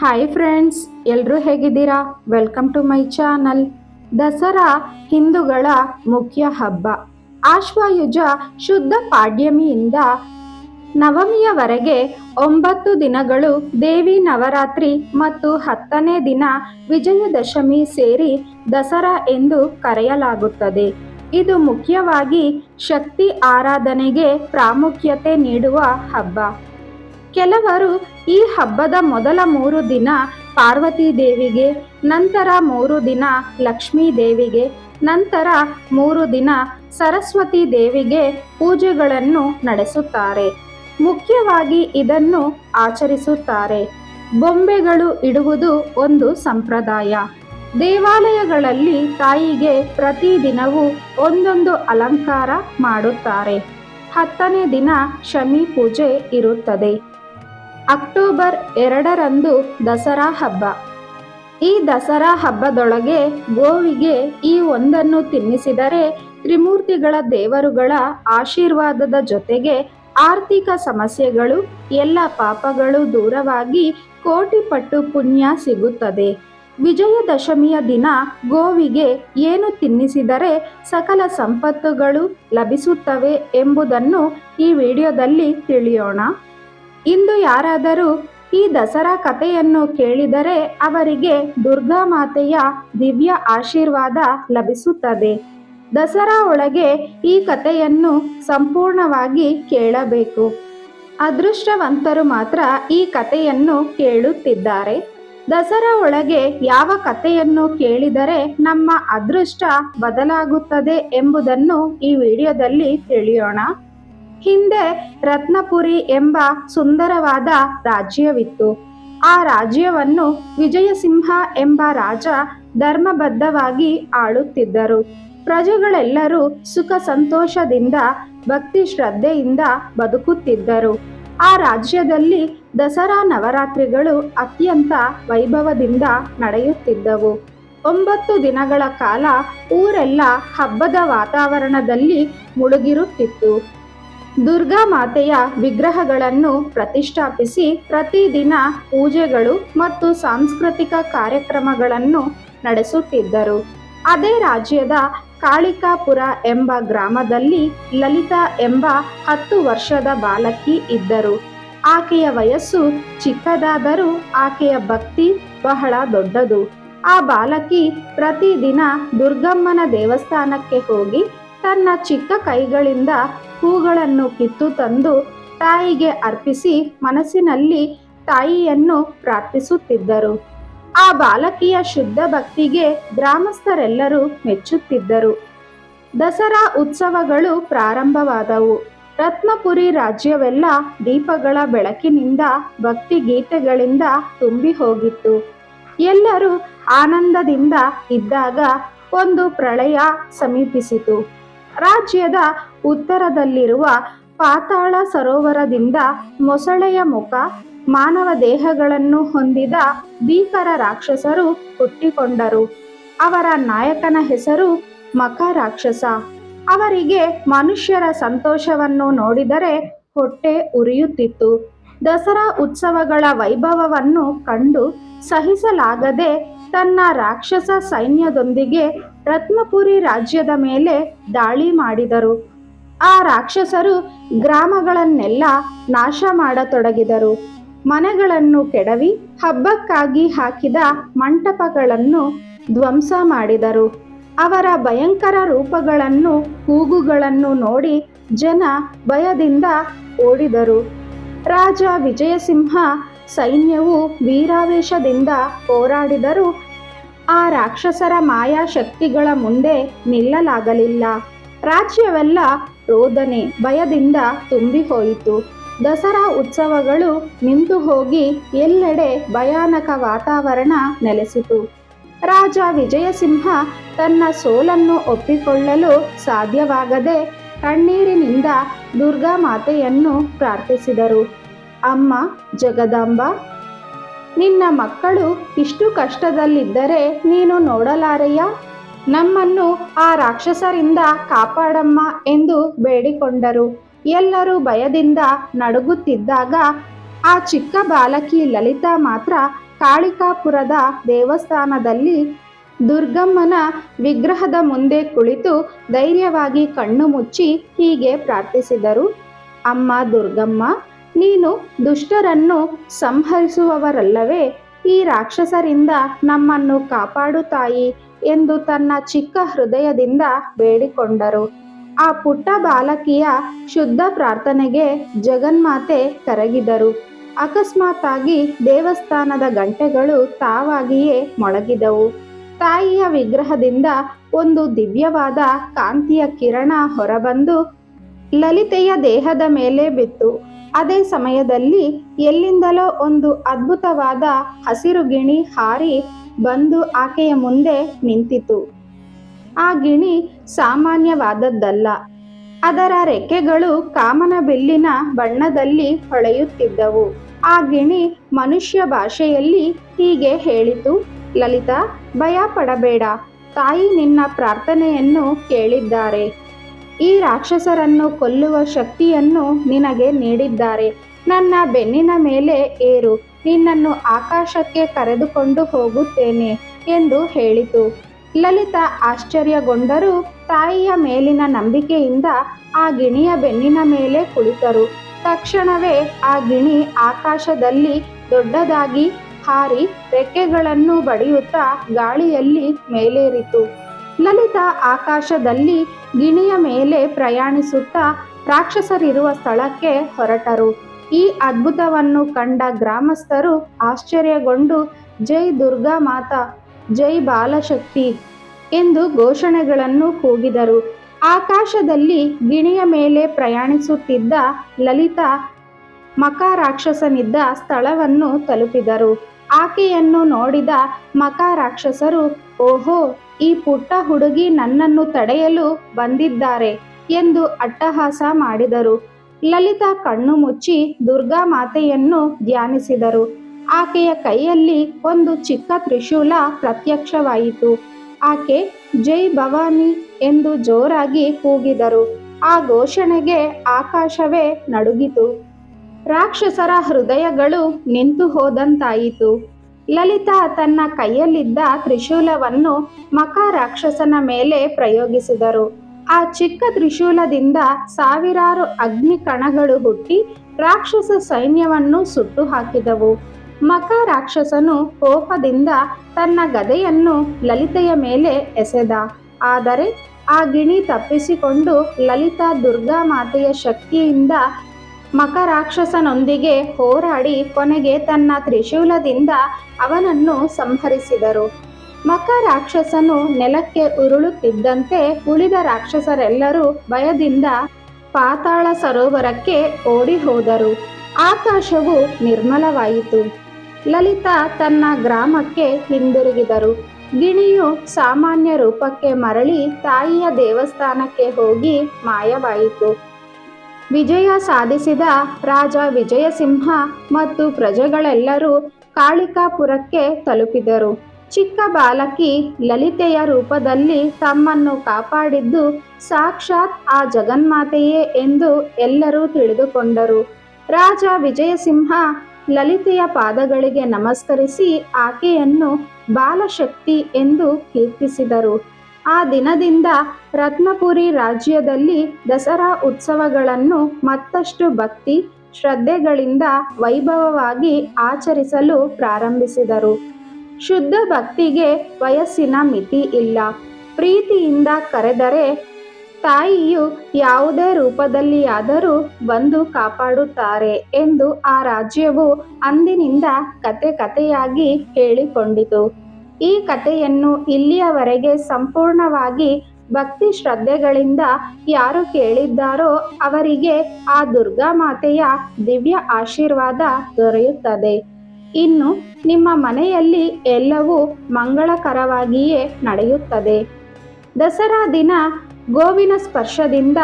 Hi friends ಎಲ್ಲರೂ ಹೇಗಿದ್ದೀರಾ? Welcome to my channel Dasara ಹಿಂದೂಗಳ ಮುಖ್ಯ ಹಬ್ಬ. ಆಶ್ವಾಯುಜ ಶುದ್ಧ ಪಾಡ್ಯಮಿಯಿಂದ ನವಮಿಯವರೆಗೆ ಒಂಬತ್ತು ದಿನಗಳು ದೇವಿ ನವರಾತ್ರಿ ಮತ್ತು ಹತ್ತನೇ ದಿನ ವಿಜಯದಶಮಿ ಸೇರಿ ದಸರಾ ಎಂದು ಕರೆಯಲಾಗುತ್ತದೆ. ಇದು ಮುಖ್ಯವಾಗಿ ಶಕ್ತಿ ಆರಾಧನೆಗೆ ಪ್ರಾಮುಖ್ಯತೆ ನೀಡುವ ಹಬ್ಬ. ಕೆಲವರು ಈ ಹಬ್ಬದ ಮೊದಲ ಮೂರು ದಿನ ಪಾರ್ವತಿ ದೇವಿಗೆ, ನಂತರ ಮೂರು ದಿನ ಲಕ್ಷ್ಮೀ ದೇವಿಗೆ, ನಂತರ ಮೂರು ದಿನ ಸರಸ್ವತಿ ದೇವಿಗೆ ಪೂಜೆಗಳನ್ನು ನಡೆಸುತ್ತಾರೆ. ಮುಖ್ಯವಾಗಿ ಇದನ್ನು ಆಚರಿಸುತ್ತಾರೆ. ಬೊಂಬೆಗಳು ಇಡುವುದು ಒಂದು ಸಂಪ್ರದಾಯ. ದೇವಾಲಯಗಳಲ್ಲಿ ತಾಯಿಗೆ ಪ್ರತಿದಿನವೂ ಒಂದೊಂದು ಅಲಂಕಾರ ಮಾಡುತ್ತಾರೆ. ಹತ್ತನೇ ದಿನ ಶಮಿ ಪೂಜೆ ಇರುತ್ತದೆ. ಅಕ್ಟೋಬರ್ ಎರಡರಂದು ದಸರಾ ಹಬ್ಬ. ಈ ದಸರಾ ಹಬ್ಬದೊಳಗೆ ಗೋವಿಗೆ ಈ ಒಂದನ್ನು ತಿನ್ನಿಸಿದರೆ ತ್ರಿಮೂರ್ತಿಗಳ ದೇವರುಗಳ ಆಶೀರ್ವಾದದ ಜೊತೆಗೆ ಆರ್ಥಿಕ ಸಮಸ್ಯೆಗಳು, ಎಲ್ಲ ಪಾಪಗಳು ದೂರವಾಗಿ ಕೋಟಿ ಪಟ್ಟು ಪುಣ್ಯ ಸಿಗುತ್ತದೆ. ವಿಜಯದಶಮಿಯ ದಿನ ಗೋವಿಗೆ ಏನು ತಿನ್ನಿಸಿದರೆ ಸಕಲ ಸಂಪತ್ತುಗಳು ಲಭಿಸುತ್ತವೆ ಎಂಬುದನ್ನು ಈ ವಿಡಿಯೋದಲ್ಲಿ ತಿಳಿಯೋಣ. ಇಂದು ಯಾರಾದರೂ ಈ ದಸರಾ ಕಥೆಯನ್ನು ಕೇಳಿದರೆ ಅವರಿಗೆ ದುರ್ಗಾ ಮಾತೆಯ ದಿವ್ಯ ಆಶೀರ್ವಾದ ಲಭಿಸುತ್ತದೆ. ದಸರಾ ಒಳಗೆ ಈ ಕಥೆಯನ್ನು ಸಂಪೂರ್ಣವಾಗಿ ಕೇಳಬೇಕು. ಅದೃಷ್ಟವಂತರು ಮಾತ್ರ ಈ ಕಥೆಯನ್ನು ಕೇಳುತ್ತಿದ್ದಾರೆ. ದಸರಾ ಒಳಗೆ ಯಾವ ಕಥೆಯನ್ನು ಕೇಳಿದರೆ ನಮ್ಮ ಅದೃಷ್ಟ ಬದಲಾಗುತ್ತದೆ ಎಂಬುದನ್ನು ಈ ವಿಡಿಯೋದಲ್ಲಿ ತಿಳಿಯೋಣ. ಹಿಂದೆ ರತ್ನಪುರಿ ಎಂಬ ಸುಂದರವಾದ ರಾಜ್ಯವಿತ್ತು. ಆ ರಾಜ್ಯವನ್ನು ವಿಜಯಸಿಂಹ ಎಂಬ ರಾಜ ಧರ್ಮಬದ್ಧವಾಗಿ ಆಳುತ್ತಿದ್ದರು. ಪ್ರಜೆಗಳೆಲ್ಲರೂ ಸುಖ ಸಂತೋಷದಿಂದ, ಭಕ್ತಿ ಶ್ರದ್ಧೆಯಿಂದ ಬದುಕುತ್ತಿದ್ದರು. ಆ ರಾಜ್ಯದಲ್ಲಿ ದಸರಾ ನವರಾತ್ರಿಗಳು ಅತ್ಯಂತ ವೈಭವದಿಂದ ನಡೆಯುತ್ತಿದ್ದವು. ಒಂಬತ್ತು ದಿನಗಳ ಕಾಲ ಊರೆಲ್ಲ ಹಬ್ಬದ ವಾತಾವರಣದಲ್ಲಿ ಮುಳುಗಿರುತ್ತಿತ್ತು. ದುರ್ಗಾ ಮಾತೆಯ ವಿಗ್ರಹಗಳನ್ನು ಪ್ರತಿಷ್ಠಾಪಿಸಿ ಪ್ರತಿದಿನ ಪೂಜೆಗಳು ಮತ್ತು ಸಾಂಸ್ಕೃತಿಕ ಕಾರ್ಯಕ್ರಮಗಳನ್ನು ನಡೆಸುತ್ತಿದ್ದರು. ಅದೇ ರಾಜ್ಯದ ಕಾಳಿಕಾಪುರ ಎಂಬ ಗ್ರಾಮದಲ್ಲಿ ಲಲಿತಾ ಎಂಬ ಹತ್ತು ವರ್ಷದ ಬಾಲಕಿ ಇದ್ದರು. ಆಕೆಯ ವಯಸ್ಸು ಚಿಕ್ಕದಾದರೂ ಆಕೆಯ ಭಕ್ತಿ ಬಹಳ ದೊಡ್ಡದು. ಆ ಬಾಲಕಿ ಪ್ರತಿದಿನ ದುರ್ಗಮ್ಮನ ದೇವಸ್ಥಾನಕ್ಕೆ ಹೋಗಿ ತನ್ನ ಚಿಕ್ಕ ಕೈಗಳಿಂದ ಹೂಗಳನ್ನು ಕಿತ್ತು ತಂದು ತಾಯಿಗೆ ಅರ್ಪಿಸಿ ಮನಸ್ಸಿನಲ್ಲಿ ತಾಯಿಯನ್ನು ಪ್ರಾರ್ಥಿಸುತ್ತಿದ್ದರು. ಆ ಬಾಲಕಿಯ ಶುದ್ಧ ಭಕ್ತಿಗೆ ಗ್ರಾಮಸ್ಥರೆಲ್ಲರೂ ಮೆಚ್ಚುತ್ತಿದ್ದರು. ದಸರಾ ಉತ್ಸವಗಳು ಪ್ರಾರಂಭವಾದವು. ರತ್ನಪುರಿ ರಾಜ್ಯವೆಲ್ಲ ದೀಪಗಳ ಬೆಳಕಿನಿಂದ ಭಕ್ತಿ ಗೀತೆಗಳಿಂದ ತುಂಬಿ ಹೋಗಿತ್ತು. ಎಲ್ಲರೂ ಆನಂದದಿಂದ ಇದ್ದಾಗ ಒಂದು ಪ್ರಳಯ ಸಮೀಪಿಸಿತು. ರಾಜ್ಯದ ಉತ್ತರದಲ್ಲಿರುವ ಪಾತಾಳ ಸರೋವರದಿಂದ ಮೊಸಳೆಯ ಮುಖ, ಮಾನವ ದೇಹಗಳನ್ನು ಹೊಂದಿದ ಭೀಕರ ರಾಕ್ಷಸರು ಹುಟ್ಟಿಕೊಂಡರು. ಅವರ ನಾಯಕನ ಹೆಸರು ಮಖ ರಾಕ್ಷಸ. ಅವರಿಗೆ ಮನುಷ್ಯರ ಸಂತೋಷವನ್ನು ನೋಡಿದರೆ ಹೊಟ್ಟೆ ಉರಿಯುತ್ತಿತ್ತು. ದಸರಾ ಉತ್ಸವಗಳ ವೈಭವವನ್ನು ಕಂಡು ಸಹಿಸಲಾಗದೆ ತನ್ನ ರಾಕ್ಷಸ ಸೈನ್ಯದೊಂದಿಗೆ ರತ್ನಪುರಿ ರಾಜ್ಯದ ಮೇಲೆ ದಾಳಿ ಮಾಡಿದರು. ಆ ರಾಕ್ಷಸರು ಗ್ರಾಮಗಳನ್ನೆಲ್ಲ ನಾಶ ಮಾಡತೊಡಗಿದರು. ಮನೆಗಳನ್ನು ಕೆಡವಿ ಹಬ್ಬಕ್ಕಾಗಿ ಹಾಕಿದ ಮಂಟಪಗಳನ್ನು ಧ್ವಂಸ ಮಾಡಿದರು. ಅವರ ಭಯಂಕರ ರೂಪಗಳನ್ನು ಕೂಗುಗಳನ್ನು ನೋಡಿ ಜನ ಭಯದಿಂದ ಓಡಿದರು. ರಾಜ ವಿಜಯಸಿಂಹ ಸೈನ್ಯವು ವೀರಾವೇಶದಿಂದ ಹೋರಾಡಿದರೂ ಆ ರಾಕ್ಷಸರ ಮಾಯಾ ಶಕ್ತಿಗಳ ಮುಂದೆ ನಿಲ್ಲಲಾಗಲಿಲ್ಲ. ರಾಜ್ಯವೆಲ್ಲ ರೋದನೆ, ಭಯದಿಂದ ತುಂಬಿ ಹೋಯಿತು ದಸರಾ ಉತ್ಸವಗಳು ನಿಂತು ಹೋಗಿ ಎಲ್ಲೆಡೆ ಭಯಾನಕ ವಾತಾವರಣ ನೆಲೆಸಿತು. ರಾಜ ವಿಜಯಸಿಂಹ ತನ್ನ ಸೋಲನ್ನು ಒಪ್ಪಿಕೊಳ್ಳಲು ಸಾಧ್ಯವಾಗದೆ ಕಣ್ಣೀರಿನಿಂದ ದುರ್ಗಾ ಮಾತೆಯನ್ನು ಪ್ರಾರ್ಥಿಸಿದರು. ಅಮ್ಮ, ಜಗದಾಂಬ, ನಿನ್ನ ಮಕ್ಕಳು ಇಷ್ಟು ಕಷ್ಟದಲ್ಲಿದ್ದರೆ ನೀನು ನೋಡಲಾರಯ್ಯ? ನಮ್ಮನ್ನು ಆ ರಾಕ್ಷಸರಿಂದ ಕಾಪಾಡಮ್ಮ ಎಂದು ಬೇಡಿಕೊಂಡರು. ಎಲ್ಲರೂ ಭಯದಿಂದ ನಡುಗುತ್ತಿದ್ದಾಗ ಆ ಚಿಕ್ಕ ಬಾಲಕಿ ಲಲಿತಾ ಮಾತ್ರ ಕಾಳಿಕಾಪುರದ ದೇವಸ್ಥಾನದಲ್ಲಿ ದುರ್ಗಮ್ಮನ ವಿಗ್ರಹದ ಮುಂದೆ ಕುಳಿತು ಧೈರ್ಯವಾಗಿ ಕಣ್ಣು ಮುಚ್ಚಿ ಹೀಗೆ ಪ್ರಾರ್ಥಿಸಿದರು. ಅಮ್ಮ ದುರ್ಗಮ್ಮ ನೀನು ದುಷ್ಟರನ್ನು ಸಂಹರಿಸುವವರಲ್ಲವೇ? ಈ ರಾಕ್ಷಸರಿಂದ ನಮ್ಮನ್ನು ಕಾಪಾಡು ತಾಯಿ ಎಂದು ತನ್ನ ಚಿಕ್ಕ ಹೃದಯದಿಂದ ಬೇಡಿಕೊಂಡರು. ಆ ಪುಟ್ಟ ಬಾಲಕಿಯ ಶುದ್ಧ ಪ್ರಾರ್ಥನೆಗೆ ಜಗನ್ಮಾತೆ ಕರಗಿದರು. ಅಕಸ್ಮಾತ್ತಾಗಿ ದೇವಸ್ಥಾನದ ಗಂಟೆಗಳು ತಾವಾಗಿಯೇ ಮೊಳಗಿದವು. ತಾಯಿಯ ವಿಗ್ರಹದಿಂದ ಒಂದು ದಿವ್ಯವಾದ ಕಾಂತಿಯ ಕಿರಣ ಹೊರಬಂದು ಲಲಿತೆಯ ದೇಹದ ಮೇಲೆ ಬಿತ್ತು. ಅದೇ ಸಮಯದಲ್ಲಿ ಎಲ್ಲಿಂದಲೋ ಒಂದು ಅದ್ಭುತವಾದ ಹಸಿರು ಗಿಣಿ ಹಾರಿ ಬಂದು ಆಕೆಯ ಮುಂದೆ ನಿಂತಿತು. ಆ ಗಿಣಿ ಸಾಮಾನ್ಯವಾದದ್ದಲ್ಲ. ಅದರ ರೆಕ್ಕೆಗಳು ಕಾಮನ ಬಿಲ್ಲಿನ ಬಣ್ಣದಲ್ಲಿ ಹೊಳೆಯುತ್ತಿದ್ದವು. ಆ ಗಿಣಿ ಮನುಷ್ಯ ಭಾಷೆಯಲ್ಲಿ ಹೀಗೆ ಹೇಳಿತು, ಲಲಿತಾ, ಭಯ ಪಡಬೇಡ. ತಾಯಿ ನಿನ್ನ ಪ್ರಾರ್ಥನೆಯನ್ನು ಕೇಳಿದ್ದಾರೆ. ಈ ರಾಕ್ಷಸರನ್ನು ಕೊಲ್ಲುವ ಶಕ್ತಿಯನ್ನು ನಿನಗೆ ನೀಡಿದ್ದಾರೆ. ನನ್ನ ಬೆನ್ನಿನ ಮೇಲೆ ಏರು, ನಿನ್ನನ್ನು ಆಕಾಶಕ್ಕೆ ಕರೆದುಕೊಂಡು ಹೋಗುತ್ತೇನೆ ಎಂದು ಹೇಳಿತು. ಲಲಿತಾ ಆಶ್ಚರ್ಯಗೊಂಡರೂ ತಾಯಿಯ ಮೇಲಿನ ನಂಬಿಕೆಯಿಂದ ಆ ಗಿಣಿಯ ಬೆನ್ನಿನ ಮೇಲೆ ಕುಳಿತರು. ತಕ್ಷಣವೇ ಆ ಗಿಣಿ ಆಕಾಶದಲ್ಲಿ ದೊಡ್ಡದಾಗಿ ಹಾರಿ ರೆಕ್ಕೆಗಳನ್ನು ಬಡಿಯುತ್ತಾ ಗಾಳಿಯಲ್ಲಿ ಮೇಲೇರಿತು. ಲಲಿತಾ ಆಕಾಶದಲ್ಲಿ ಗಿಣಿಯ ಮೇಲೆ ಪ್ರಯಾಣಿಸುತ್ತಾ ರಾಕ್ಷಸರಿರುವ ಸ್ಥಳಕ್ಕೆ ಹೊರಟರು. ಈ ಅದ್ಭುತವನ್ನು ಕಂಡ ಗ್ರಾಮಸ್ಥರು ಆಶ್ಚರ್ಯಗೊಂಡು, ಜೈ ದುರ್ಗಾ ಮಾತಾ, ಜೈ ಬಾಲಶಕ್ತಿ ಎಂದು ಘೋಷಣೆಗಳನ್ನು ಕೂಗಿದರು. ಆಕಾಶದಲ್ಲಿ ಗಿಣಿಯ ಮೇಲೆ ಪ್ರಯಾಣಿಸುತ್ತಿದ್ದ ಲಲಿತಾ ಮಕ ರಾಕ್ಷಸನಿದ್ದ ಸ್ಥಳವನ್ನು ತಲುಪಿದರು. ಆಕೆಯನ್ನು ನೋಡಿದ ಮಕ ರಾಕ್ಷಸರು ಓಹೋ ಈ ಪುಟ್ಟ ಹುಡುಗಿ ನನ್ನನ್ನು ತಡೆಯಲು ಬಂದಿದ್ದಾರೆ ಎಂದು ಅಟ್ಟಹಾಸ ಮಾಡಿದರು. ಲಲಿತಾ ಕಣ್ಣು ಮುಚ್ಚಿ ದುರ್ಗಾ ಮಾತೆಯನ್ನು ಧ್ಯಾನಿಸಿದರು. ಆಕೆಯ ಕೈಯಲ್ಲಿ ಒಂದು ಚಿಕ್ಕ ತ್ರಿಶೂಲ ಪ್ರತ್ಯಕ್ಷವಾಯಿತು. ಆಕೆ, ಜೈ ಭವಾನಿ ಎಂದು ಜೋರಾಗಿ ಕೂಗಿದರು. ಆ ಘೋಷಣೆಗೆ ಆಕಾಶವೇ ನಡುಗಿತು. ರಾಕ್ಷಸರ ಹೃದಯಗಳು ನಿಂತು ಹೋದಂತಾಯಿತು ಲಲಿತಾ ತನ್ನ ಕೈಯಲ್ಲಿದ್ದ ತ್ರಿಶೂಲವನ್ನು ಮಕ ರಾಕ್ಷಸನ ಮೇಲೆ ಪ್ರಯೋಗಿಸಿದರು. ಆ ಚಿಕ್ಕ ತ್ರಿಶೂಲದಿಂದ ಸಾವಿರಾರು ಅಗ್ನಿ ಕಣಗಳು ಹುಟ್ಟಿ ರಾಕ್ಷಸ ಸೈನ್ಯವನ್ನು ಸುಟ್ಟು ಹಾಕಿದವು. ಮಕ ರಾಕ್ಷಸನು ಕೋಪದಿಂದ ತನ್ನ ಗದೆಯನ್ನು ಲಲಿತೆಯ ಮೇಲೆ ಎಸೆದ. ಆದರೆ ಆ ಗಿಣಿ ತಪ್ಪಿಸಿಕೊಂಡು ಲಲಿತಾ ದುರ್ಗಾ ಮಾತೆಯ ಶಕ್ತಿಯಿಂದ ಮಕರಾಕ್ಷಸನೊಂದಿಗೆ ಹೋರಾಡಿ ಕೊನೆಗೆ ತನ್ನ ತ್ರಿಶೂಲದಿಂದ ಅವನನ್ನು ಸಂಹರಿಸಿದರು. ಮಕ ರಾಕ್ಷಸನು ನೆಲಕ್ಕೆ ಉರುಳುತ್ತಿದ್ದಂತೆ ಉಳಿದ ರಾಕ್ಷಸರೆಲ್ಲರೂ ಭಯದಿಂದ ಪಾತಾಳ ಸರೋವರಕ್ಕೆ ಓಡಿ ಹೋದರು ಆಕಾಶವು ನಿರ್ಮಲವಾಯಿತು. ಲಲಿತಾ ತನ್ನ ಗ್ರಾಮಕ್ಕೆ ಹಿಂದಿರುಗಿದರು. ಗಿಣಿಯು ಸಾಮಾನ್ಯ ರೂಪಕ್ಕೆ ಮರಳಿ ತಾಯಿಯ ದೇವಸ್ಥಾನಕ್ಕೆ ಹೋಗಿ ಮಾಯವಾಯಿತು. ವಿಜಯ ಸಾಧಿಸಿದ ರಾಜ ವಿಜಯಸಿಂಹ ಮತ್ತು ಪ್ರಜೆಗಳೆಲ್ಲರೂ ಕಾಳಿಕಾಪುರಕ್ಕೆ ತಲುಪಿದರು. ಚಿಕ್ಕ ಬಾಲಕಿ ಲಲಿತೆಯ ರೂಪದಲ್ಲಿ ತಮ್ಮನ್ನು ಕಾಪಾಡಿದ್ದು ಸಾಕ್ಷಾತ್ ಆ ಜಗನ್ಮಾತೆಯೇ ಎಂದು ಎಲ್ಲರೂ ತಿಳಿದುಕೊಂಡರು. ರಾಜ ವಿಜಯಸಿಂಹ ಲಲಿತೆಯ ಪಾದಗಳಿಗೆ ನಮಸ್ಕರಿಸಿ ಆಕೆಯನ್ನು ಬಾಲಶಕ್ತಿ ಎಂದು ಕೀರ್ತಿಸಿದರು. ಆ ದಿನದಿಂದ ರತ್ನಪುರಿ ರಾಜ್ಯದಲ್ಲಿ ದಸರಾ ಉತ್ಸವಗಳನ್ನು ಮತ್ತಷ್ಟು ಭಕ್ತಿ, ಶ್ರದ್ಧೆಗಳಿಂದ ವೈಭವವಾಗಿ ಆಚರಿಸಲು ಪ್ರಾರಂಭಿಸಿದರು. ಶುದ್ಧ ಭಕ್ತಿಗೆ ವಯಸ್ಸಿನ ಮಿತಿ ಇಲ್ಲ. ಪ್ರೀತಿಯಿಂದ ಕರೆದರೆ ತಾಯಿಯು ಯಾವುದೇ ರೂಪದಲ್ಲಿಯಾದರೂ ಬಂದು ಕಾಪಾಡುತ್ತಾರೆ ಎಂದು ಆ ರಾಜ್ಯವು ಅಂದಿನಿಂದ ಕತೆ ಕತೆಯಾಗಿ ಹೇಳಿಕೊಂಡಿತು. ಈ ಕಥೆಯನ್ನು ಇಲ್ಲಿಯವರೆಗೆ ಸಂಪೂರ್ಣವಾಗಿ ಭಕ್ತಿ ಶ್ರದ್ಧೆಗಳಿಂದ ಯಾರು ಕೇಳಿದ್ದಾರೋ ಅವರಿಗೆ ಆ ದುರ್ಗಾ ಮಾತೆಯ ದಿವ್ಯ ಆಶೀರ್ವಾದ ದೊರೆಯುತ್ತದೆ. ಇನ್ನು ನಿಮ್ಮ ಮನೆಯಲ್ಲಿ ಎಲ್ಲವೂ ಮಂಗಳಕರವಾಗಿಯೇ ನಡೆಯುತ್ತದೆ. ದಸರಾ ದಿನ ಗೋವಿನ ಸ್ಪರ್ಶದಿಂದ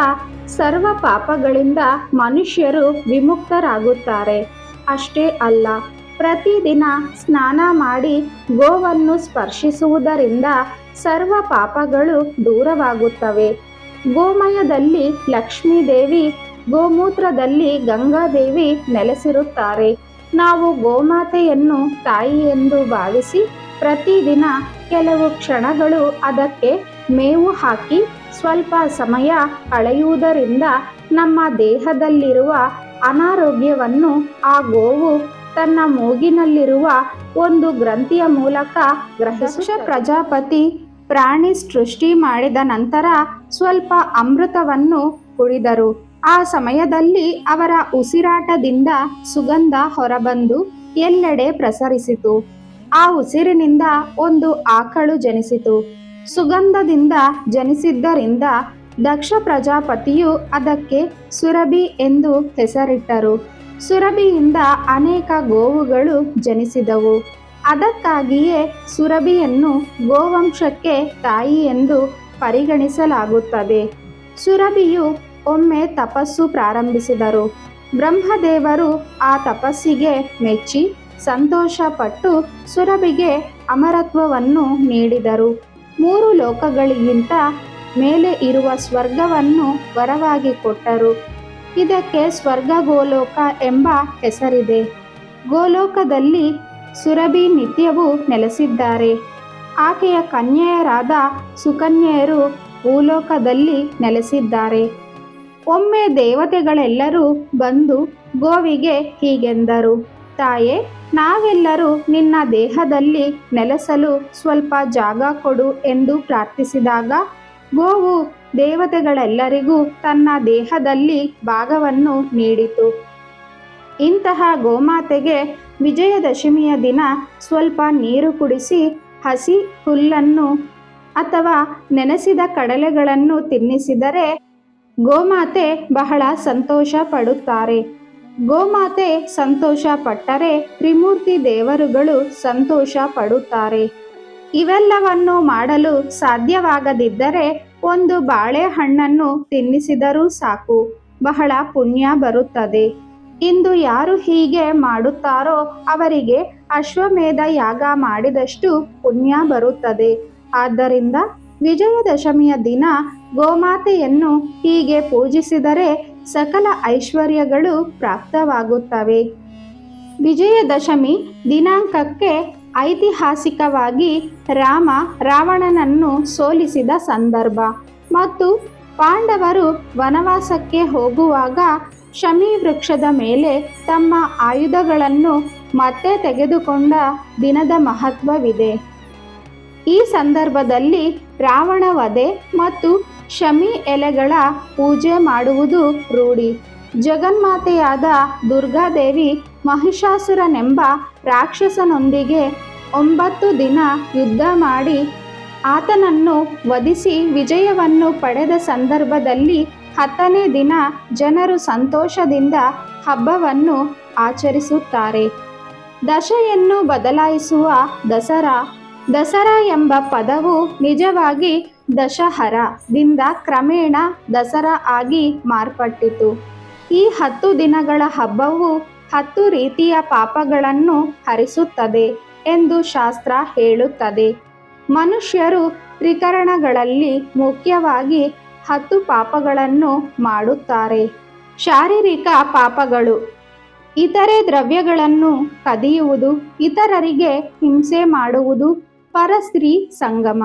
ಸರ್ವ ಪಾಪಗಳಿಂದ ಮನುಷ್ಯರು ವಿಮುಕ್ತರಾಗುತ್ತಾರೆ. ಅಷ್ಟೇ ಅಲ್ಲ ಪ್ರತಿದಿನ ಸ್ನಾನ ಮಾಡಿ ಗೋವನ್ನು ಸ್ಪರ್ಶಿಸುವುದರಿಂದ ಸರ್ವ ಪಾಪಗಳು ದೂರವಾಗುತ್ತವೆ. ಗೋಮಯದಲ್ಲಿ ಲಕ್ಷ್ಮೀದೇವಿ, ಗೋಮೂತ್ರದಲ್ಲಿ ಗಂಗಾದೇವಿ ನೆಲೆಸಿರುತ್ತಾರೆ. ನಾವು ಗೋಮಾತೆಯನ್ನು ತಾಯಿ ಎಂದು ಭಾವಿಸಿ ಪ್ರತಿದಿನ ಕೆಲವು ಕ್ಷಣಗಳು ಅದಕ್ಕೆ ಮೇವು ಹಾಕಿ ಸ್ವಲ್ಪ ಸಮಯ ಕಳೆಯುವುದರಿಂದ ನಮ್ಮ ದೇಹದಲ್ಲಿರುವ ಅನಾರೋಗ್ಯವನ್ನು ಆ ಗೋವು ತನ್ನ ಮೂಗಿನಲ್ಲಿರುವ ಒಂದು ಗ್ರಂಥಿಯ ಮೂಲಕ ಗ್ರಹಿಸ ಪ್ರಜಾಪತಿ ಪ್ರಾಣಿ ಸೃಷ್ಟಿ ಮಾಡಿದ ನಂತರ ಸ್ವಲ್ಪ ಅಮೃತವನ್ನು ಕುಡಿದರು. ಆ ಸಮಯದಲ್ಲಿ ಅವರ ಉಸಿರಾಟದಿಂದ ಸುಗಂಧ ಹೊರಬಂದು ಎಲ್ಲೆಡೆ ಪ್ರಸರಿಸಿತು. ಆ ಉಸಿರಿನಿಂದ ಒಂದು ಆಕಳು ಜನಿಸಿತು. ಸುಗಂಧದಿಂದ ಜನಿಸಿದ್ದರಿಂದ ದಕ್ಷ ಪ್ರಜಾಪತಿಯು ಅದಕ್ಕೆ ಸುರಭಿ ಎಂದು ಹೆಸರಿಟ್ಟರು. ಸುರಭಿಯಿಂದ ಅನೇಕ ಗೋವುಗಳು ಜನಿಸಿದವು. ಅದಕ್ಕಾಗಿಯೇ ಸುರಭಿಯನ್ನು ಗೋವಂಶಕ್ಕೆ ತಾಯಿ ಎಂದು ಪರಿಗಣಿಸಲಾಗುತ್ತದೆ. ಸುರಭಿಯು ಒಮ್ಮೆ ತಪಸ್ಸು ಪ್ರಾರಂಭಿಸಿದರು. ಬ್ರಹ್ಮದೇವರು ಆ ತಪಸ್ಸಿಗೆ ಮೆಚ್ಚಿ ಸಂತೋಷಪಟ್ಟು ಸುರಭಿಗೆ ಅಮರತ್ವವನ್ನು ನೀಡಿದರು. ಮೂರು ಲೋಕಗಳಿಗಿಂತ ಮೇಲೆ ಇರುವ ಸ್ವರ್ಗವನ್ನು ವರವಾಗಿ ಕೊಟ್ಟರು. ಇದಕ್ಕೆ ಸ್ವರ್ಗ ಗೋಲೋಕ ಎಂಬ ಹೆಸರಿದೆ. ಗೋಲೋಕದಲ್ಲಿ ಸುರಭಿ ನಿತ್ಯವೂ ನೆಲೆಸಿದ್ದಾರೆ. ಆಕೆಯ ಕನ್ಯೆಯರಾದ ಸುಕನ್ಯೆಯರು ಭೂಲೋಕದಲ್ಲಿ ನೆಲೆಸಿದ್ದಾರೆ. ಒಮ್ಮೆ ದೇವತೆಗಳೆಲ್ಲರೂ ಬಂದು ಗೋವಿಗೆ ಹೀಗೆಂದರು, ತಾಯೇ, ನಾವೆಲ್ಲರೂ ನಿನ್ನ ದೇಹದಲ್ಲಿ ನೆಲೆಸಲು ಸ್ವಲ್ಪ ಜಾಗ ಕೊಡು ಎಂದು ಪ್ರಾರ್ಥಿಸಿದಾಗ ಗೋವು ದೇವತೆಗಳೆಲ್ಲರಿಗೂ ತನ್ನ ದೇಹದಲ್ಲಿ ಭಾಗವನ್ನು ನೀಡಿತು. ಇಂತಹ ಗೋಮಾತೆಗೆ ವಿಜಯದಶಮಿಯ ದಿನ ಸ್ವಲ್ಪ ನೀರು ಕುಡಿಸಿ ಹಸಿ ಹುಲ್ಲನ್ನು ಅಥವಾ ನೆನೆಸಿದ ಕಡಲೆಗಳನ್ನು ತಿನ್ನಿಸಿದರೆ ಗೋಮಾತೆ ಬಹಳ ಸಂತೋಷ ಪಡುತ್ತಾರೆ. ಗೋಮಾತೆ ಸಂತೋಷ ಪಟ್ಟರೆ ತ್ರಿಮೂರ್ತಿ ದೇವರುಗಳು ಸಂತೋಷ ಪಡುತ್ತಾರೆ. ಇವೆಲ್ಲವನ್ನು ಮಾಡಲು ಸಾಧ್ಯವಾಗದಿದ್ದರೆ ಒಂದು ಬಾಳೆಹಣ್ಣನ್ನು ತಿನ್ನಿಸಿದರೂ ಸಾಕು, ಬಹಳ ಪುಣ್ಯ ಬರುತ್ತದೆ. ಇಂದು ಯಾರು ಹೀಗೆ ಮಾಡುತ್ತಾರೋ ಅವರಿಗೆ ಅಶ್ವಮೇಧ ಯಾಗ ಮಾಡಿದಷ್ಟು ಪುಣ್ಯ ಬರುತ್ತದೆ. ಆದ್ದರಿಂದ ವಿಜಯದಶಮಿಯ ದಿನ ಗೋಮಾತೆಯನ್ನು ಹೀಗೆ ಪೂಜಿಸಿದರೆ ಸಕಲ ಐಶ್ವರ್ಯಗಳು ಪ್ರಾಪ್ತವಾಗುತ್ತವೆ. ವಿಜಯದಶಮಿ ದಿನಾಂಕಕ್ಕೆ ಐತಿಹಾಸಿಕವಾಗಿ ರಾಮ ರಾವಣನನ್ನು ಸೋಲಿಸಿದ ಸಂದರ್ಭ. ಮತ್ತು ಪಾಂಡವರು ವನವಾಸಕ್ಕೆ ಹೋಗುವಾಗ ಶಮಿ ವೃಕ್ಷದ ಮೇಲೆ ತಮ್ಮ ಆಯುಧಗಳನ್ನು ಮತ್ತೆ ತೆಗೆದುಕೊಂಡ ದಿನದ ಮಹತ್ವವಿದೆ. ಈ ಸಂದರ್ಭದಲ್ಲಿ ರಾವಣ ವಧೆ ಮತ್ತು ಶಮಿ ಎಲೆಗಳ ಪೂಜೆ ಮಾಡುವುದು ರೂಢಿ. ಜಗನ್ಮಾತೆಯಾದ ದುರ್ಗಾದೇವಿ ಮಹಿಷಾಸುರನೆಂಬ ರಾಕ್ಷಸನೊಂದಿಗೆ ಒಂಬತ್ತು ದಿನ ಯುದ್ಧ ಮಾಡಿ ಆತನನ್ನು ವಧಿಸಿ ವಿಜಯವನ್ನು ಪಡೆದ ಸಂದರ್ಭದಲ್ಲಿ ಹತ್ತನೇ ದಿನ ಜನರು ಸಂತೋಷದಿಂದ ಹಬ್ಬವನ್ನು ಆಚರಿಸುತ್ತಾರೆ. ದಶೆಯನ್ನು ಬದಲಾಯಿಸುವ ದಸರಾ. ದಸರಾ ಎಂಬ ಪದವು ನಿಜವಾಗಿ ದಶಹರದಿಂದ ಕ್ರಮೇಣ ದಸರಾ ಆಗಿ ಮಾರ್ಪಟ್ಟಿತು. ಈ ಹತ್ತು ದಿನಗಳ ಹಬ್ಬವು ಹತ್ತು ರೀತಿಯ ಪಾಪಗಳನ್ನು ಹರಿಸುತ್ತದೆ ಎಂದು ಶಾಸ್ತ್ರ ಹೇಳುತ್ತದೆ. ಮನುಷ್ಯರು ತ್ರಿಕರಣಗಳಲ್ಲಿ ಮುಖ್ಯವಾಗಿ ಹತ್ತು ಪಾಪಗಳನ್ನು ಮಾಡುತ್ತಾರೆ. ಶಾರೀರಿಕ ಪಾಪಗಳು. ಇತರೆ ದ್ರವ್ಯಗಳನ್ನು ಕದಿಯುವುದು, ಇತರರಿಗೆ ಹಿಂಸೆ ಮಾಡುವುದು ಪರಸ್ತ್ರೀ ಸಂಗಮ.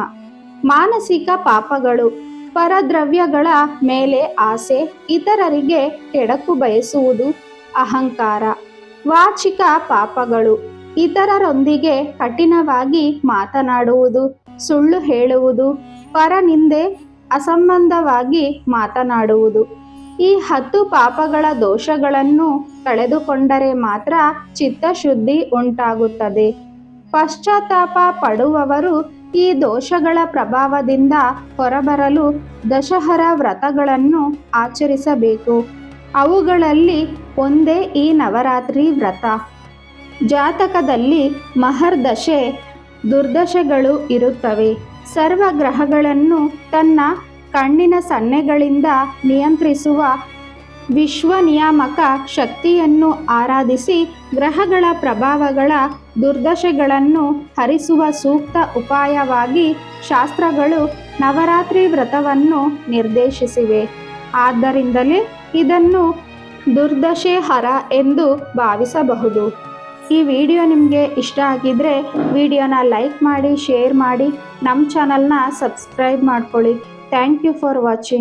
ಮಾನಸಿಕ ಪಾಪಗಳು. ಪರದ್ರವ್ಯಗಳ ಮೇಲೆ ಆಸೆ, ಇತರರಿಗೆ ಕೆಡಕು ಬಯಸುವುದು ಅಹಂಕಾರ, ವಾಚಿಕ ಪಾಪಗಳು ಇತರರೊಂದಿಗೆ ಕಠಿಣವಾಗಿ ಮಾತನಾಡುವುದು, ಸುಳ್ಳು ಹೇಳುವುದು, ಪರನಿಂದೆ ಅಸಂಬಂಧವಾಗಿ ಮಾತನಾಡುವುದು. ಈ ಹತ್ತು ಪಾಪಗಳ ದೋಷಗಳನ್ನು ಕಳೆದುಕೊಂಡರೆ ಮಾತ್ರ ಚಿತ್ತಶುದ್ಧಿ ಉಂಟಾಗುತ್ತದೆ. ಪಶ್ಚಾತ್ತಾಪ ಪಡುವವರು ಈ ದೋಷಗಳ ಪ್ರಭಾವದಿಂದ ಹೊರಬರಲು ದಶಹರ ವ್ರತಗಳನ್ನು ಆಚರಿಸಬೇಕು. ಅವುಗಳಲ್ಲಿ ಒಂದೇ ಈ ನವರಾತ್ರಿ ವ್ರತ. ಜಾತಕದಲ್ಲಿ ಮಹರ್ದಶೆ ದುರ್ದಶೆಗಳು ಇರುತ್ತವೆ. ಸರ್ವ ಗ್ರಹಗಳನ್ನು ತನ್ನ ಕಣ್ಣಿನ ಸನ್ನೆಗಳಿಂದ ನಿಯಂತ್ರಿಸುವ ವಿಶ್ವ ನಿಯಾಮಕ ಶಕ್ತಿಯನ್ನು ಆರಾಧಿಸಿ ಗ್ರಹಗಳ ಪ್ರಭಾವಗಳ ದುರ್ದಶೆಗಳನ್ನು ಹರಿಸುವ ಸೂಕ್ತ ಉಪಾಯವಾಗಿ ಶಾಸ್ತ್ರಗಳು ನವರಾತ್ರಿ ವ್ರತವನ್ನು ನಿರ್ದೇಶಿಸಿವೆ. ಆದ್ದರಿಂದಲೇ ಇದನ್ನು ದುರ್ದಶೆ ಹರ ಎಂದು ಭಾವಿಸಬಹುದು. ಈ ವಿಡಿಯೋ ನಿಮಗೆ ಇಷ್ಟ ಆಗಿದ್ದರೆ ವಿಡಿಯೋನ ಲೈಕ್ ಮಾಡಿ, ಶೇರ್ ಮಾಡಿ ನಮ್ಮ ಚಾನಲ್ನ ಸಬ್ಸ್ಕ್ರೈಬ್ ಮಾಡ್ಕೊಳ್ಳಿ. Thank you for watching.